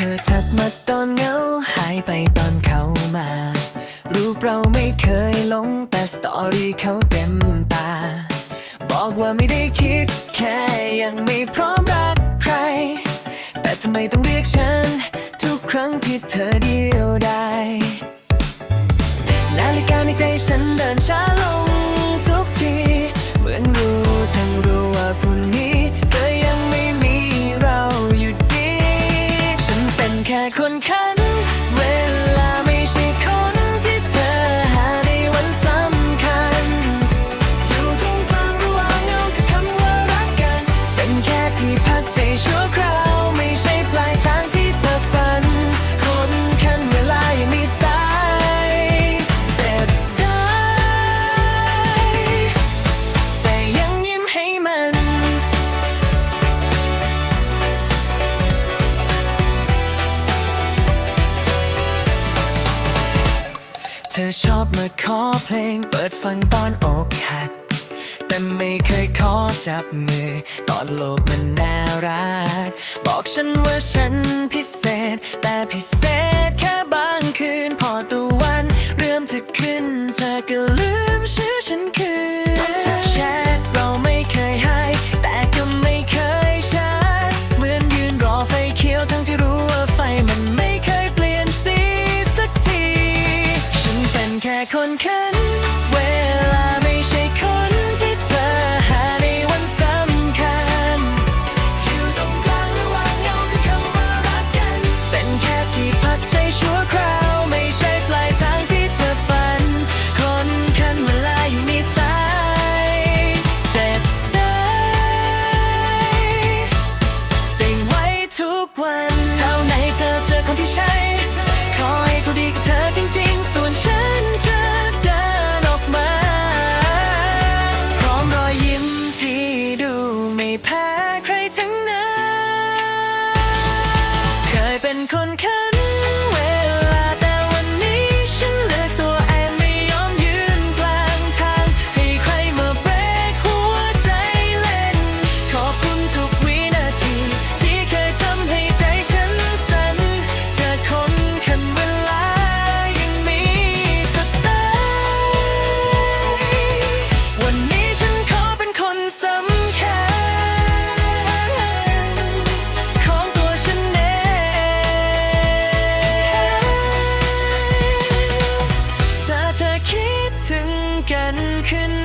ธอทักมาตอนเงาหายไปตอนเขามา รูปเราไม่เคยลงแต่สตอรี่เขาเต็มตา บอกว่าไม่ได้คิดแค่ยังไม่พร้อมรักใคร แต่ทำไมต้องเรียกฉัน ทุกครั้งที่เธอเดียวดายนาฬิกาในใจฉันเดินช้าลง ชอบมาขอเพลง เปิดฟังตอนอกหักแต่ไม่เคยขอจับมือ ตอนโลกมันน่ารัก บอกฉันว่าฉันพิเศษ แต่พิเศษแค่บาง ขัน เวลาไม่ใช่คนที่เธอหาในวันสำคัญ อยู่ตรงกลางระหว่างเงาคือคำว่ารักกัน เป็นแค่ที่พักใจชั่วคราว ไม่ใช่ปลายทางที่เธอฝัน คนคันเวลาอยู่มีสไตล์เจ็บได้ติ่งไว้ทุกวัน เท่าไหนเธอเจอคนที่ใช่ ขอให้เขาดีกับเธอ กันขึ้น